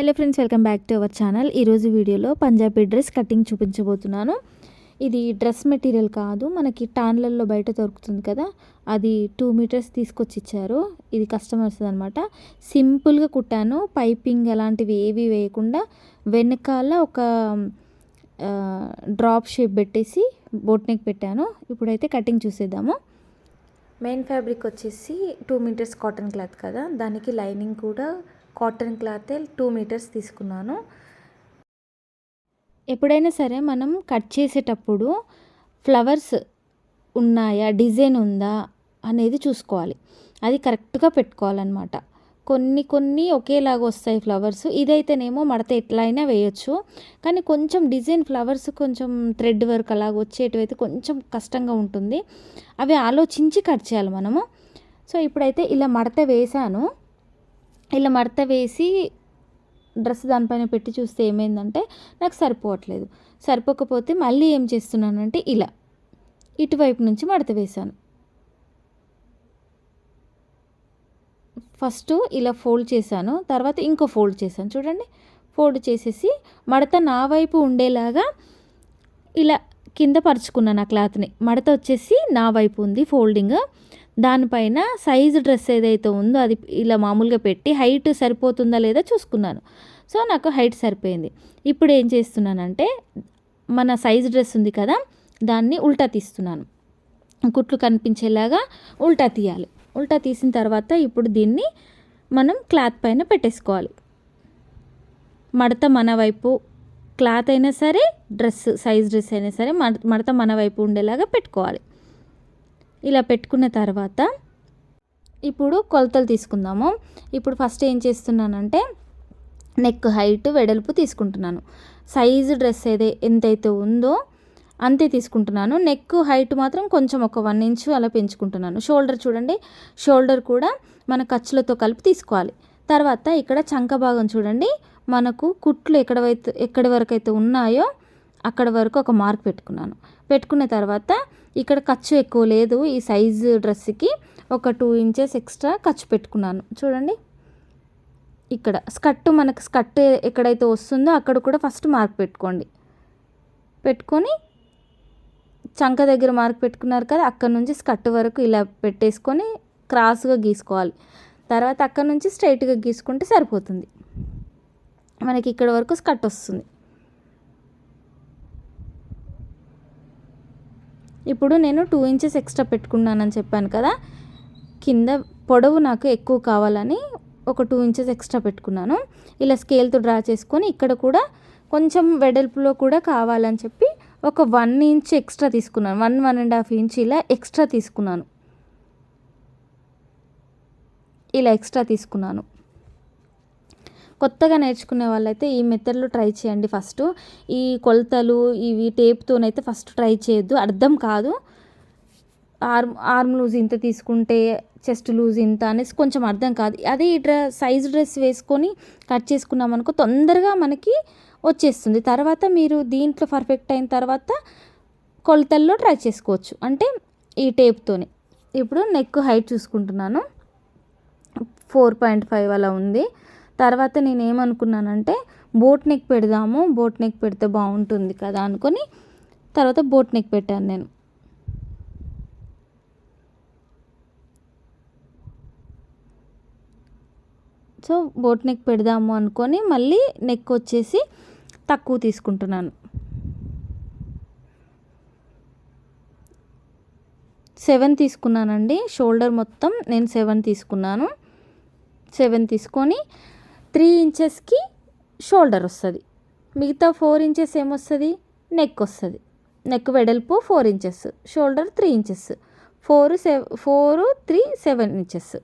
Hello friends welcome back to our channel. ఈరోజు వీడియోలో Punjabi dress cutting చూపించబోతున్నాను. ఇది డ్రెస్ మెటీరియల్ కాదు మనకి టాన్లలో బయట దొరుకుతుంది కదా అది టూ మీటర్స్ తీసుకొచ్చి ఇచ్చారు. ఇది కస్టమర్స్ అనమాట సింపుల్గా కుట్టాను. పైపింగ్ అలాంటివి ఏవి వేయకుండా వెనకాల ఒక డ్రాప్ షేప్ పెట్టేసి బోట్ నెక్ పెట్టాను. ఇప్పుడైతే కటింగ్ చూసేద్దాము. మెయిన్ ఫ్యాబ్రిక్ వచ్చేసి టూ మీటర్స్ కాటన్ క్లాత్ కదా దానికి లైనింగ్ కూడా కాటన్ క్లాతే టూ మీటర్స్ తీసుకున్నాను. ఎప్పుడైనా సరే మనం కట్ చేసేటప్పుడు ఫ్లవర్స్ ఉన్నాయా డిజైన్ ఉందా అనేది చూసుకోవాలి. అది కరెక్ట్గా పెట్టుకోవాలన్నమాట. కొన్ని కొన్ని ఒకేలాగా వస్తాయి ఫ్లవర్స్. ఇదైతేనేమో మడత ఎట్లా అయినా వేయచ్చు. కానీ కొంచెం డిజైన్ ఫ్లవర్స్ కొంచెం థ్రెడ్ వర్క్ అలాగ వచ్చేటివైతే కొంచెం కష్టంగా ఉంటుంది. అవి ఆలోచించి కట్ చేయాలి మనము. సో ఇప్పుడైతే ఇలా మడత వేసాను ఇలా మడత వేసి డ్రెస్ దానిపైన పెట్టి చూస్తే ఏమైందంటే నాకు సరిపోవట్లేదు. సరిపోకపోతే మళ్ళీ ఏం చేస్తున్నానంటే ఇలా ఇటువైపు నుంచి మడత వేశాను. ఫస్ట్ ఇలా ఫోల్డ్ చేశాను తర్వాత ఇంకో ఫోల్డ్ చేశాను. చూడండి ఫోల్డ్ చేసేసి మడత నా వైపు ఉండేలాగా ఇలా కింద పరుచుకున్నాను ఆ క్లాత్ని. మడత వచ్చేసి నా వైపు ఉంది ఫోల్డింగ్. దానిపైన సైజు డ్రెస్ ఏదైతే ఉందో అది ఇలా మామూలుగా పెట్టి హైట్ సరిపోతుందా లేదా చూసుకున్నాను. సో నాకు హైట్ సరిపోయింది. ఇప్పుడు ఏం చేస్తున్నానంటే మన సైజ్ డ్రెస్ ఉంది కదా దాన్ని ఉల్టా తీస్తున్నాను. కుట్లు కనిపించేలాగా ఉల్టా తీయాలి. ఉల్టా తీసిన తర్వాత ఇప్పుడు దీన్ని మనం క్లాత్ పైన పెట్టేసుకోవాలి. మడత మన వైపు క్లాత్ అయినా సరే డ్రెస్ సైజ్ డ్రెస్ అయినా సరే మడత మన వైపు ఉండేలాగా పెట్టుకోవాలి. ఇలా పెట్టుకున్న తర్వాత ఇప్పుడు కొలతలు తీసుకుందాము. ఇప్పుడు ఫస్ట్ ఏం చేస్తున్నానంటే నెక్ హైట్ వెడల్పు తీసుకుంటున్నాను. సైజు డ్రెస్ ఏదే ఎంతైతే ఉందో అంతే తీసుకుంటున్నాను. నెక్ హైట్ మాత్రం కొంచెం ఒక వన్ ఇంచు అలా పెంచుకుంటున్నాను. షోల్డర్ చూడండి. షోల్డర్ కూడా మన ఖర్చులతో కలిపి తీసుకోవాలి. తర్వాత ఇక్కడ చంక భాగం చూడండి. మనకు కుట్లు ఎక్కడవైతే ఎక్కడి వరకు అయితే ఉన్నాయో అక్కడ వరకు ఒక మార్క్ పెట్టుకున్నాను. పెట్టుకున్న తర్వాత ఇక్కడ ఖర్చు ఎక్కువ లేదు. ఈ సైజు డ్రెస్కి ఒక టూ ఇంచెస్ ఎక్స్ట్రా ఖర్చు పెట్టుకున్నాను. చూడండి. ఇక్కడ స్కర్ట్ మనకు స్కర్ట్ ఎక్కడైతే వస్తుందో అక్కడ కూడా ఫస్ట్ మార్క్ పెట్టుకోండి. పెట్టుకొని చంక దగ్గర మార్క్ పెట్టుకున్నారు కదా అక్కడ నుంచి స్కర్ట్ వరకు ఇలా పెట్టేసుకొని క్రాస్గా గీసుకోవాలి. తర్వాత అక్కడ నుంచి స్ట్రైట్గా గీసుకుంటే సరిపోతుంది. మనకి ఇక్కడ వరకు స్కర్ట్ వస్తుంది. ఇప్పుడు నేను టూ ఇంచెస్ ఎక్స్ట్రా పెట్టుకున్నానని చెప్పాను కదా కింద పొడవు నాకు ఎక్కువ కావాలని ఒక టూ ఇంచెస్ ఎక్స్ట్రా పెట్టుకున్నాను. ఇలా స్కేల్తో డ్రా చేసుకొని ఇక్కడ కూడా కొంచెం వెడల్పులో కూడా కావాలని చెప్పి ఒక వన్ ఇంచ్ ఎక్స్ట్రా తీసుకున్నాను. One one and half inch ఇలా ఎక్స్ట్రా తీసుకున్నాను. ఇలా ఎక్స్ట్రా తీసుకున్నాను. కొత్తగా నేర్చుకునే వాళ్ళైతే ఈ మెథడ్లో ట్రై చేయండి ఫస్ట్. ఈ కొలతలు ఇవి టేప్తోనైతే ఫస్ట్ ట్రై చేయొద్దు. అర్థం కాదు. ఆర్మ్ ఆర్మ్ లూజ్ ఇంత తీసుకుంటే చెస్ట్ లూజ్ ఇంత అనేసి కొంచెం అర్థం కాదు. అదే ఈ డ్రెస్ సైజ్ డ్రెస్ వేసుకొని కట్ చేసుకున్నాం అనుకో తొందరగా మనకి వచ్చేస్తుంది. తర్వాత మీరు దీంట్లో పర్ఫెక్ట్ అయిన తర్వాత కొలతల్లో ట్రై చేసుకోవచ్చు. అంటే ఈ టేప్తోనే. ఇప్పుడు నెక్ హైట్ చూసుకుంటున్నాను. ఫోర్ పాయింట్ ఫైవ్ అలా ఉంది. తర్వాత నేను ఏమనుకున్నానంటే బోట్ నెక్ పెడదాము బోట్ నెక్ పెడితే బాగుంటుంది కదా అనుకొని తర్వాత బోట్ నెక్ పెట్టాను నేను. సో బోట్ నెక్ పెడదాము అనుకొని మళ్ళీ నెక్ వచ్చేసి తక్కువ తీసుకుంటున్నాను. సెవెన్ తీసుకున్నానండి. షోల్డర్ మొత్తం నేను సెవెన్ తీసుకున్నాను. సెవెన్ తీసుకొని త్రీ ఇంచెస్కి షోల్డర్ వస్తుంది. మిగతా ఫోర్ ఇంచెస్ ఏమొస్తుంది? నెక్ వస్తుంది. నెక్ వెడల్పు four inches shoulder three inches four seven four three seven inches.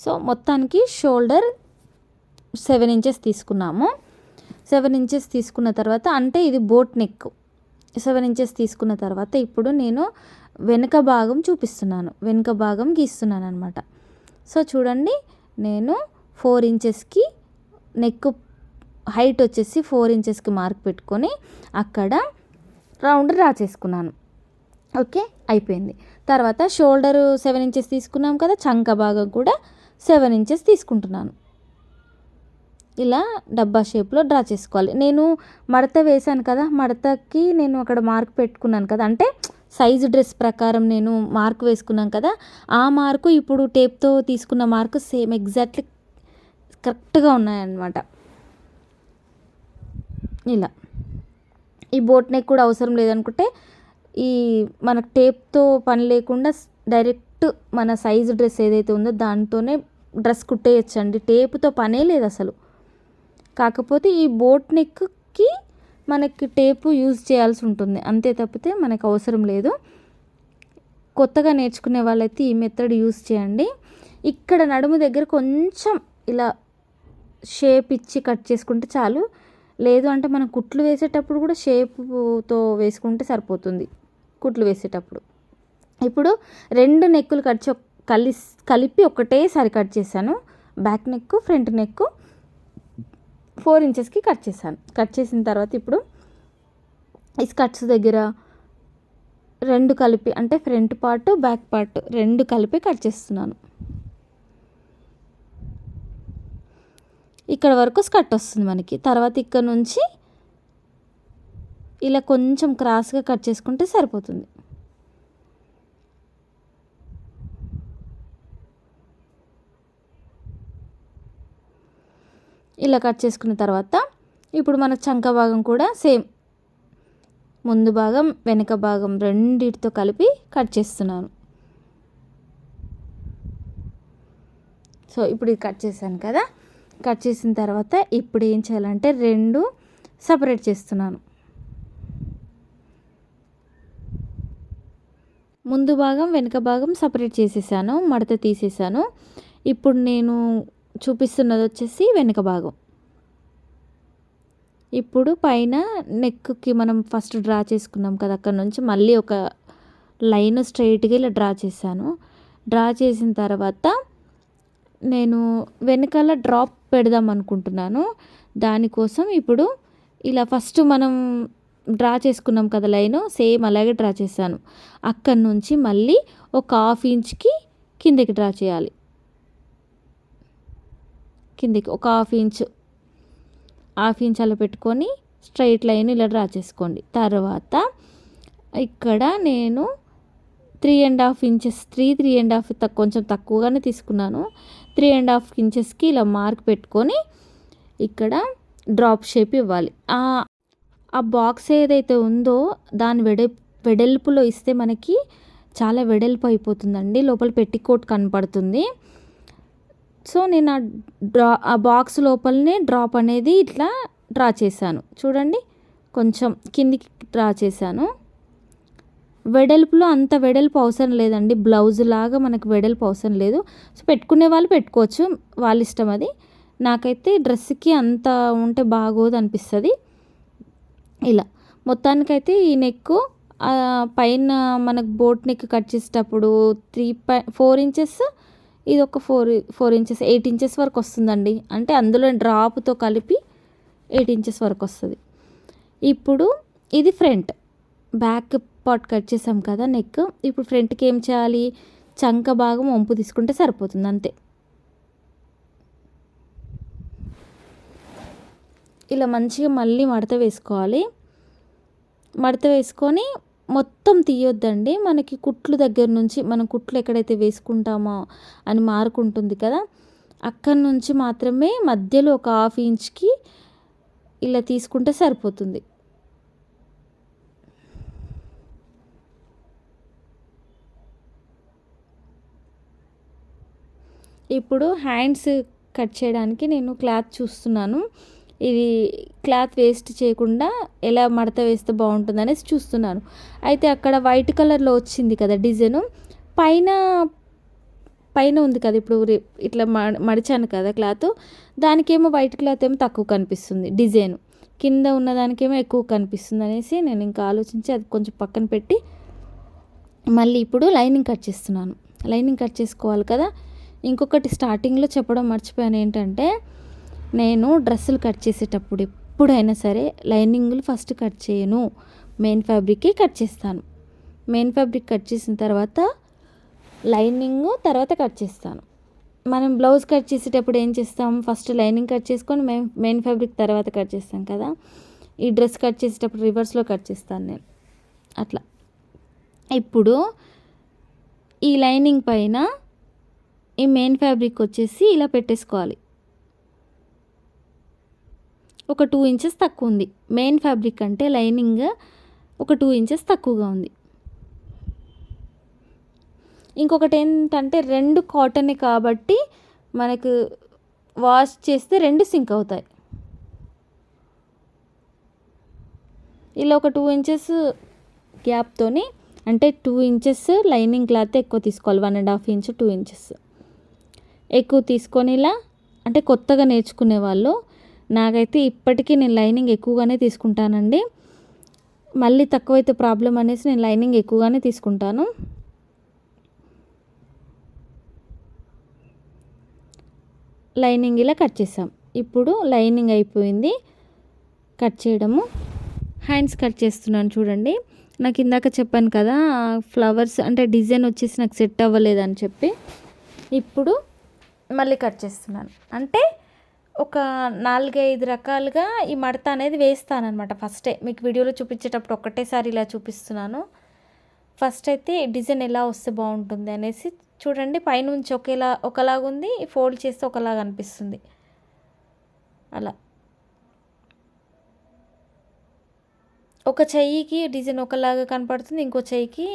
So మొత్తానికి షోల్డర్ సెవెన్ ఇంచెస్ తీసుకున్నాము. సెవెన్ ఇంచెస్ తీసుకున్న తర్వాత అంటే ఇది బోట్ నెక్. సెవెన్ ఇంచెస్ తీసుకున్న తర్వాత ఇప్పుడు నేను వెనుక భాగం చూపిస్తున్నాను. వెనుక భాగం గీస్తున్నాను అనమాట సో చూడండి నేను ఫోర్ ఇంచెస్కి నెక్ హైట్ వచ్చేసి ఫోర్ ఇంచెస్కి మార్క్ పెట్టుకొని అక్కడ రౌండ్ డ్రా చేసుకున్నాను. ఓకే అయిపోయింది. తర్వాత షోల్డర్ సెవెన్ ఇంచెస్ తీసుకున్నాం కదా చంక భాగం కూడా సెవెన్ ఇంచెస్ తీసుకుంటున్నాను. ఇలా డబ్బా షేప్లో డ్రా చేసుకోవాలి. నేను మడత వేశాను కదా మడతకి నేను అక్కడ మార్క్ పెట్టుకున్నాను కదా అంటే సైజు డ్రెస్ ప్రకారం నేను మార్క్ వేసుకున్నాను కదా ఆ మార్కు ఇప్పుడు టేప్తో తీసుకున్న మార్కు సేమ్ ఎగ్జాక్ట్లీ కరెక్ట్గా ఉన్నాయన్నమాట. ఇలా. ఈ బోట్ నెక్ కూడా అవసరం లేదనుకుంటే ఈ మనకు టేప్తో పని లేకుండా డైరెక్ట్ మన సైజు డ్రెస్ ఏదైతే ఉందో దానితోనే డ్రెస్ కుట్టేయచ్చండి. టేపుతో పనే లేదు అసలు. కాకపోతే ఈ బోట్ నెక్కి మనకి టేపు యూజ్ చేయాల్సి ఉంటుంది. అంతే తప్పితే మనకు అవసరం లేదు. కొత్తగా నేర్చుకునే వాళ్ళైతే ఈ మెథడ్ యూజ్ చేయండి. ఇక్కడ నడుము దగ్గర కొంచెం ఇలా షేప్ ఇచ్చి కట్ చేసుకుంటే చాలు. లేదు అంటే మనం కుట్లు వేసేటప్పుడు కూడా షేప్తో వేసుకుంటే సరిపోతుంది. కుట్లు వేసేటప్పుడు. ఇప్పుడు రెండు నెక్కులు కట్ కలి కలిపి ఒకటేసారి కట్ చేశాను. Back neck front neck four ఇంచెస్కి కట్ చేశాను. కట్ చేసిన తర్వాత ఇప్పుడు ఈ స్కర్ట్స్ దగ్గర రెండు కలిపి అంటే ఫ్రంట్ పార్ట్ బ్యాక్ పార్ట్ రెండు కలిపి కట్ చేస్తున్నాను. ఇక్కడ వరకు స్కర్ట్ వస్తుంది మనకి. తర్వాత ఇక్కడ నుంచి ఇలా కొంచెం క్రాస్గా కట్ చేసుకుంటే సరిపోతుంది. ఇలా కట్ చేసుకున్న తర్వాత ఇప్పుడు మన చంక భాగం కూడా సేమ్ ముందు భాగం వెనక భాగం రెండిటితో కలిపి కట్ చేస్తున్నాను. సో ఇప్పుడు ఇది కట్ చేశాను కదా. కట్ చేసిన తర్వాత ఇప్పుడు ఏం చేయాలంటే రెండు సపరేట్ చేస్తున్నాను. ముందు భాగం వెనుక భాగం సపరేట్ చేసేసాను మడత తీసేసాను. ఇప్పుడు నేను చూపిస్తున్నది వచ్చేసి వెనుక భాగం. ఇప్పుడు పైన నెక్కి మనం ఫస్ట్ డ్రా చేసుకున్నాం కదా అక్కడ నుంచి మళ్ళీ ఒక లైన్ స్ట్రైట్గా ఇలా డ్రా చేశాను. డ్రా చేసిన తర్వాత నేను వెనకాల డ్రాప్ పెడదాం అనుకుంటున్నాను. దానికోసం ఇప్పుడు ఇలా ఫస్ట్ మనం డ్రా చేసుకున్నాం కదా లైన్ సేమ్ అలాగే డ్రా చేశాను. అక్కడి నుంచి మళ్ళీ ఒక హాఫ్ ఇంచ్కి కిందకి డ్రా చేయాలి. కిందికి ఒక హాఫ్ ఇంచ్ హాఫ్ ఇంచ్ అలా పెట్టుకొని స్ట్రైట్ లైన్ ఇలా డ్రా చేసుకోండి. తర్వాత ఇక్కడ నేను three and half inches three three and half కొంచెం తక్కువగానే తీసుకున్నాను. త్రీ అండ్ హాఫ్ ఇంచెస్కి ఇలా మార్క్ పెట్టుకొని ఇక్కడ డ్రాప్ షేప్ ఇవ్వాలి. ఆ బాక్స్ ఏదైతే ఉందో దాని వెడ వెడల్పులో ఇస్తే మనకి చాలా వెడల్పు అయిపోతుందండి. లోపల పెట్టికోట్ కనపడుతుంది. సో నేను ఆ డ్రా ఆ బాక్స్ లోపలనే డ్రాప్ అనేది ఇట్లా డ్రా చేశాను. చూడండి కొంచెం కిందికి డ్రా చేశాను. వెడల్పులో అంత వెడల్పు అవసరం లేదండి. బ్లౌజ్ లాగా మనకు వెడల్పు అవసరం లేదు. సో పెట్టుకునే వాళ్ళు పెట్టుకోవచ్చు. వాళ్ళ ఇష్టం అది. నాకైతే డ్రెస్కి అంత ఉంటే బాగోదు అనిపిస్తుంది. ఇలా. మొత్తానికైతే ఈ నెక్ పైన మనకు బోట్ నెక్ కట్ చేసేటప్పుడు త్రీ పై ఫోర్ ఇంచెస్ ఇది ఒక four four inches eight inches వరకు వస్తుందండి. అంటే అందులో డ్రాప్తో కలిపి ఎయిట్ ఇంచెస్ వరకు వస్తుంది. ఇప్పుడు ఇది ఫ్రంట్. బ్యాక్ పార్ట్ కట్ చేసాం కదా నెక్ ఇప్పుడు ఫ్రంట్కి ఏం చేయాలి? చంక భాగం వంపు తీసుకుంటే సరిపోతుంది అంతే. ఇలా మంచిగా మళ్ళీ మడత వేసుకోవాలి. మడత వేసుకొని మొత్తం తీయొద్దండి. మనకి కుట్లు దగ్గర నుంచి మనం కుట్లు ఎక్కడైతే వేసుకుంటామో అని మారుకుంటుంది కదా అక్కడి నుంచి మాత్రమే మధ్యలో ఒక హాఫ్ ఇంచ్కి ఇలా తీసుకుంటే సరిపోతుంది. ఇప్పుడు హ్యాండ్స్ కట్ చేయడానికి నేను క్లాత్ చూస్తున్నాను. ఇది క్లాత్ వేస్ట్ చేయకుండా ఎలా మడత వేస్తే బాగుంటుంది అనేసి చూస్తున్నాను. అయితే అక్కడ వైట్ కలర్లో వచ్చింది కదా డిజైను. పైన పైన ఉంది కదా ఇప్పుడు ఇట్లా మడిచాను కదా క్లాత్. దానికేమో వైట్ క్లాత్ ఏమో తక్కువ కనిపిస్తుంది డిజైన్. కింద ఉన్న దానికేమో ఎక్కువ కనిపిస్తుంది అనేసి నేను ఇంకా ఆలోచించి అది కొంచెం పక్కన పెట్టి మళ్ళీ ఇప్పుడు లైనింగ్ కట్ చేస్తున్నాను. లైనింగ్ కట్ చేసుకోవాలి కదా. ఇంకొకటి స్టార్టింగ్లో చెప్పడం మర్చిపోయాను ఏంటంటే నేను డ్రెస్సులు కట్ చేసేటప్పుడు ఎప్పుడైనా సరే లైనింగ్లు ఫస్ట్ కట్ చేయను. మెయిన్ ఫ్యాబ్రికే కట్ చేస్తాను. మెయిన్ ఫ్యాబ్రిక్ కట్ చేసిన తర్వాత లైనింగ్ తర్వాత కట్ చేస్తాను. మనం బ్లౌజ్ కట్ చేసేటప్పుడు ఏం చేస్తాం? ఫస్ట్ లైనింగ్ కట్ చేసుకొని మెయిన్ మెయిన్ ఫ్యాబ్రిక్ తర్వాత కట్ చేస్తాం కదా. ఈ డ్రెస్ కట్ చేసేటప్పుడు రివర్స్లో కట్ చేస్తాను నేను. అట్లా. ఇప్పుడు ఈ లైనింగ్ పైన ఈ మెయిన్ ఫ్యాబ్రిక్ వచ్చేసి ఇలా పెట్టేసుకోవాలి. ఒక టూ ఇంచెస్ తక్కువ ఉంది. మెయిన్ ఫ్యాబ్రిక్ అంటే లైనింగ్ ఒక టూ ఇంచెస్ తక్కువగా ఉంది. ఇంకొకటి ఏంటంటే రెండు కాటన్ కాబట్టి మనకు వాష్ చేస్తే రెండు సింక్ అవుతాయి. ఇలా ఒక టూ ఇంచెస్ గ్యాప్తోని అంటే టూ ఇంచెస్ లైనింగ్ క్లాత్ ఎక్కువ తీసుకోవాలి. One and half inch two inches ఎక్కువ తీసుకొని ఇలా అంటే కొత్తగా నేర్చుకునే వాళ్ళు. నాకైతే ఇప్పటికీ నేను లైనింగ్ ఎక్కువగానే తీసుకుంటానండి. మళ్ళీ తక్కువైతే ప్రాబ్లం అనేసి నేను లైనింగ్ ఎక్కువగానే తీసుకుంటాను. లైనింగ్ ఇలా కట్ చేసాం ఇప్పుడు లైనింగ్ అయిపోయింది. కట్ చేయడము. హ్యాండ్స్ కట్ చేస్తున్నాను చూడండి. నాకు ఇందాక చెప్పాను కదా ఫ్లవర్స్ అంటే డిజైన్ వచ్చేసి నాకు సెట్ అవ్వలేదని చెప్పి. ఇప్పుడు మళ్ళీ కట్ చేస్తున్నాను. అంటే ఒక నాలుగైదు రకాలుగా ఈ మడత అనేది వేస్తానమాట ఫస్టే. మీకు వీడియోలో చూపించేటప్పుడు ఒక్కటేసారి ఇలా చూపిస్తున్నాను. ఫస్ట్ అయితే డిజైన్ ఎలా వస్తే బాగుంటుంది అనేసి చూడండి. పైనుంచి ఒకేలా ఒకలాగా ఉంది ఫోల్డ్ చేస్తే ఒకలాగా అనిపిస్తుంది. అలా. ఒక చెయ్యికి డిజైన్ ఒకలాగా కనపడుతుంది ఇంకో చెయ్యికి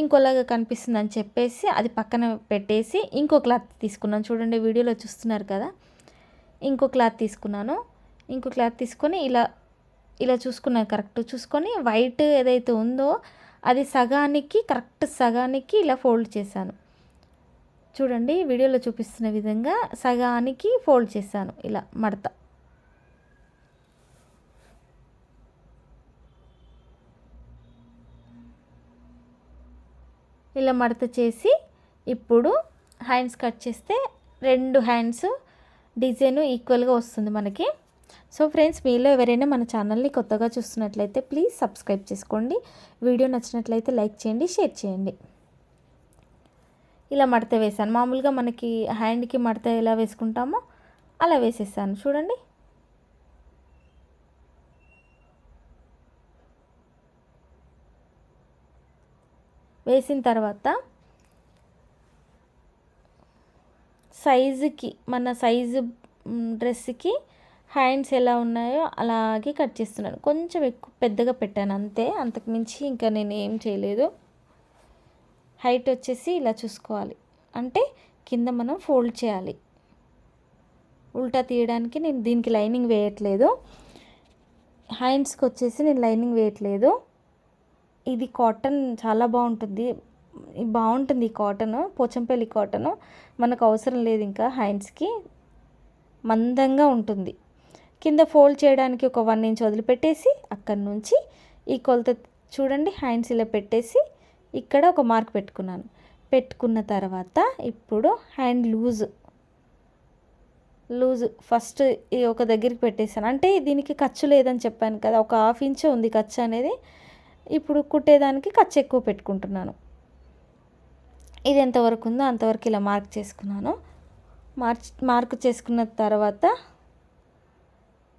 ఇంకోలాగా కనిపిస్తుంది అని చెప్పేసి అది పక్కన పెట్టేసి ఇంకో క్లాత్ తీసుకున్నాను. చూడండి వీడియోలో చూస్తున్నారు కదా. ఇంకో క్లాత్ తీసుకున్నాను. ఇంకో క్లాత్ తీసుకొని ఇలా ఇలా చూసుకున్నాను కరెక్ట్ చూసుకొని వైట్ ఏదైతే ఉందో అది సగానికి కరెక్ట్ సగానికి ఇలా ఫోల్డ్ చేశాను. చూడండి వీడియోలో చూపిస్తున్న విధంగా సగానికి ఫోల్డ్ చేశాను. ఇలా మడత. ఇలా మడత చేసి ఇప్పుడు హ్యాండ్స్ కట్ చేస్తే రెండు హ్యాండ్స్ డిజైన్ ఈక్వల్గా వస్తుంది మనకి. సో ఫ్రెండ్స్ మీలో ఎవరైనా మన ఛానల్ని కొత్తగా చూస్తున్నట్లయితే ప్లీజ్ సబ్స్క్రైబ్ చేసుకోండి. వీడియో నచ్చినట్లయితే లైక్ చేయండి షేర్ చేయండి. ఇలా మడత వేసాను. మామూలుగా మనకి హ్యాండ్కి మడత ఎలా వేసుకుంటామో అలా వేసేసాను. చూడండి. వేసిన తర్వాత సైజుకి మన సైజు డ్రెస్కి హ్యాండ్స్ ఎలా ఉన్నాయో అలాగే కట్ చేస్తున్నాను. కొంచెం ఎక్కువ పెద్దగా పెట్టాను అంతే. అంతకుమించి ఇంకా నేను ఏం చేయలేదు. హైట్ వచ్చేసి ఇలా చూసుకోవాలి. అంటే కింద మనం ఫోల్డ్ చేయాలి. ఉల్టా తీయడానికి నేను దీనికి లైనింగ్ వేయట్లేదు. హ్యాండ్స్కి వచ్చేసి నేను లైనింగ్ వేయట్లేదు. ఇది కాటన్ చాలా బాగుంటుంది. బాగుంటుంది ఈ కాటన్. పోచంపల్లి కాటన్. మనకు అవసరం లేదు ఇంకా హ్యాండ్స్కి మందంగా ఉంటుంది. కింద ఫోల్డ్ చేయడానికి ఒక వన్ ఇంచ్ వదిలిపెట్టేసి అక్కడి నుంచి ఈ కొలత చూడండి హ్యాండ్స్ ఇలా పెట్టేసి ఇక్కడ ఒక మార్క్ పెట్టుకున్నాను. పెట్టుకున్న తర్వాత ఇప్పుడు హ్యాండ్ లూజ్. లూజ్. ఫస్ట్ ఒక దగ్గరికి పెట్టేసాను అంటే దీనికి ఖర్చు లేదని చెప్పాను కదా. ఒక హాఫ్ ఇంచ్ ఉంది ఖర్చు అనేది. ఇప్పుడు కుట్టేదానికి ఖర్చు ఎక్కువ పెట్టుకుంటున్నాను. ఇది ఎంతవరకు ఉందో అంతవరకు ఇలా మార్క్ చేసుకున్నాను. మార్చ్ మార్క్ చేసుకున్న తర్వాత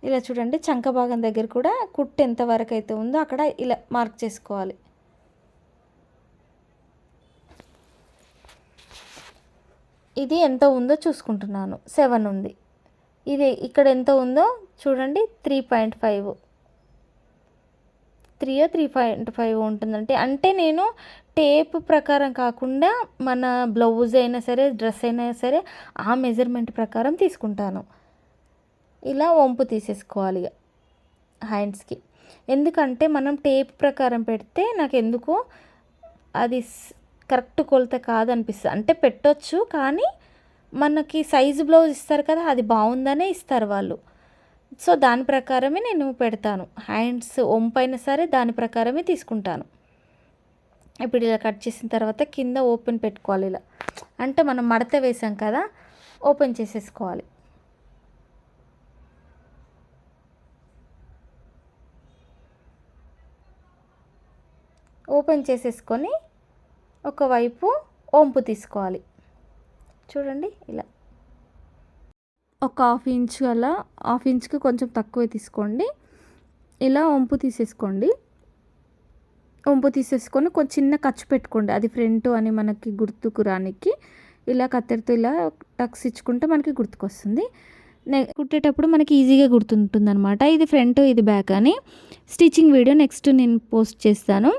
ఇలా చూడండి చంక భాగం దగ్గర కూడా కుట్టు ఎంతవరకు అయితే ఉందో అక్కడ ఇలా మార్క్ చేసుకోవాలి. ఇది ఎంత ఉందో చూసుకుంటున్నాను. సెవెన్ ఉంది. ఇది ఇక్కడ ఎంత ఉందో చూడండి three point five. Three three point five ఉంటుందంటే అంటే నేను టేప్ ప్రకారం కాకుండా మన బ్లౌజ్ అయినా సరే డ్రెస్ అయినా సరే ఆ మెజర్మెంట్ ప్రకారం తీసుకుంటాను. ఇలా వంపు తీసేసుకోవాలి హ్యాండ్స్కి. ఎందుకంటే మనం టేప్ ప్రకారం పెడితే నాకు ఎందుకు అది కరెక్ట్ కొలత కాదనిపిస్తుంది. అంటే పెట్టొచ్చు కానీ మనకి సైజు బ్లౌజ్ ఇస్తారు కదా అది బాగుందనే ఇస్తారు వాళ్ళు. సో దాని ప్రకారమే నేను పెడతాను. హ్యాండ్స్ ఒంపైన సరే దాని ప్రకారమే తీసుకుంటాను. ఇప్పుడు ఇలా కట్ చేసిన తర్వాత కింద ఓపెన్ పెట్టుకోవాలి ఇలా. అంటే మనం మడత వేసాం కదా ఓపెన్ చేసేసుకోవాలి. ఓపెన్ చేసేసుకొని ఒకవైపు ఓంపు తీసుకోవాలి. చూడండి ఇలా. ఒక హాఫ్ ఇంచ్ అలా హాఫ్ ఇంచ్కి కొంచెం తక్కువే తీసుకోండి. ఇలా వంపు తీసేసుకోండి. వంపు తీసేసుకొని కొంచెం చిన్న ఖర్చు పెట్టుకోండి. అది ఫ్రంట్ అని మనకి గుర్తుకు రానికి. ఇలా కత్తెరతో ఇలా టక్స్ ఇచ్చుకుంటే మనకి గుర్తుకొస్తుంది. నె కుట్టేటప్పుడు మనకి ఈజీగా గుర్తుంటుంది అనమాట ఇది ఫ్రంట్ ఇది బ్యాక్ అని. స్టిచ్చింగ్ వీడియో నెక్స్ట్ నేను పోస్ట్ చేస్తాను.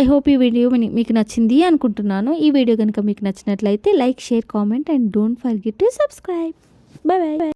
ఐ హోప్ ఈ వీడియో మీకు నచ్చింది అనుకుంటున్నాను. ఈ వీడియో కనుక మీకు నచ్చినట్లయితే like share comment and don't forget to subscribe. Bye bye.